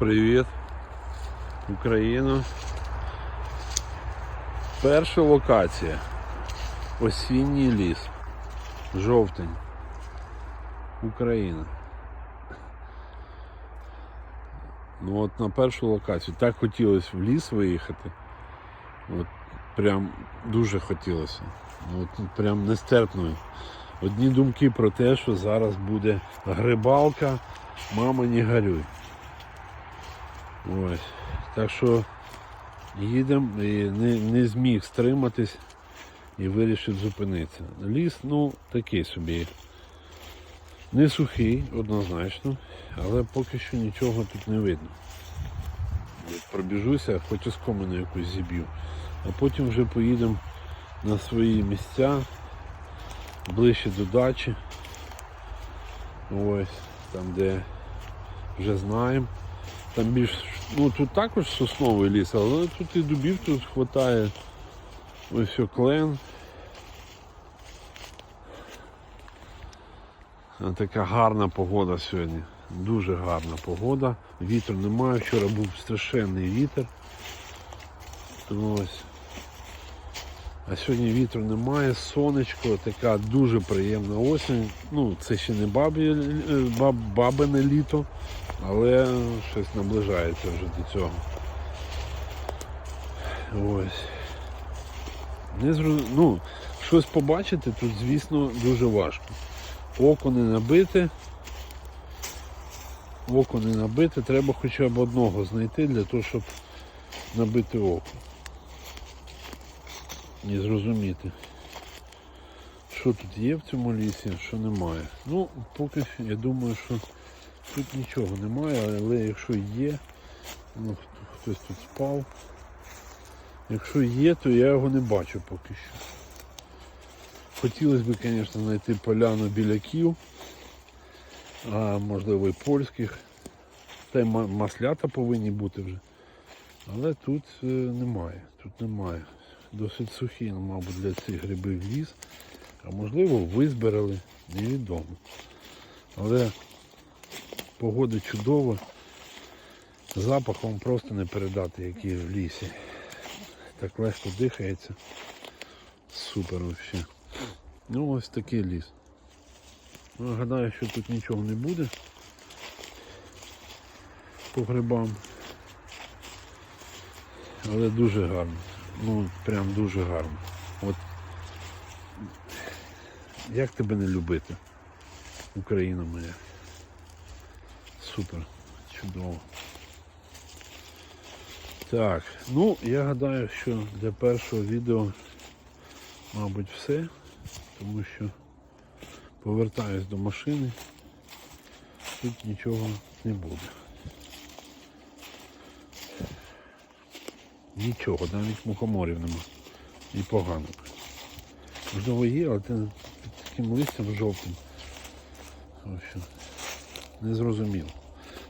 Привіт, Україна. Перша локація. Осінній ліс. Жовтень. Україна. Ну от на першу локацію. Так хотілося в ліс виїхати. От прям дуже хотілося. От прям нестерпно. Одні думки про те, що зараз буде грибалка, мама не горюй. Ось. Так що їдемо і не, не зміг стриматись і вирішив зупинитися. Ліс, ну, такий собі. Не сухий, однозначно, але поки що нічого тут не видно. Пробіжуся, хоч оскомину якусь зіб'ю. А потім вже поїдемо на свої місця, ближче до дачі. Ось, там де вже знаємо. Там більш, ну тут також сосновий ліс, але тут і дубів тут вистачає. Ось все, клен. Така гарна погода сьогодні. Дуже гарна погода. Вітру немає. Вчора був страшенний вітер. Тому Ось. А сьогодні вітру немає, сонечко, така дуже приємна осінь. Ну, це ще не бабі, е, баб, бабине літо, але щось наближається вже до цього. Ось. Не зрозу... ну, щось побачити тут, звісно, дуже важко. Око не набите. Око не набите, треба хоча б одного знайти для того, щоб набити око і зрозуміти, що тут є в цьому лісі, що немає. Ну, поки я думаю, що тут нічого немає, але якщо є, ну, хтось тут спав. Якщо є, то я його не бачу поки що. Хотілося б, звісно, знайти поляну біляків, а можливо і польських. Та й маслята повинні бути вже. Але тут е, немає. Тут немає. Досить сухий, ну, мабуть, для цих грибів ліс. А можливо визбирали, невідомо. Але погода чудова. Запах вам просто не передати, який в лісі. Так легко дихається. Супер взагалі. Ну ось такий ліс. Ну, гадаю, що тут нічого не буде по грибам. Але дуже гарно. Ну, прям дуже гарно. От як тебе не любити? Україна моя. Супер, чудово. Так, ну я гадаю, що для першого відео, мабуть, все, тому що повертаюсь до машини, тут нічого не буде. Нічого, навіть мухоморів нема. І поганок. Можливо є, але під таким листям жовтим. В общем, не зрозуміло.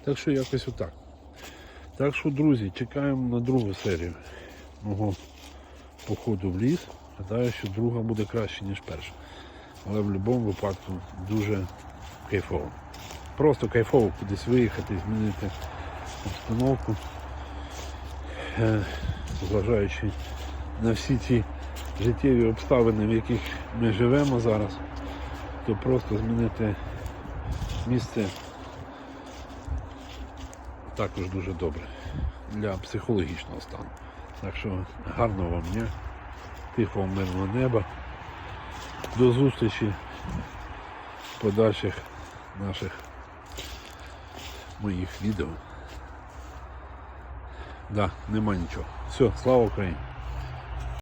Так що якось отак. Так що, друзі, чекаємо на другу серію мого походу в ліс. Гадаю, що друга буде краще, ніж перша. Але в будь-якому випадку дуже кайфово. Просто кайфово кудись виїхати, змінити обстановку. Зважаючи на всі ці життєві обставини, в яких ми живемо зараз, то просто змінити місце також дуже добре для психологічного стану. Так що гарного вам дня, тихого мирного неба. До зустрічі в подальших наших моїх відео. Да, нема нічого. Все, слава Україні!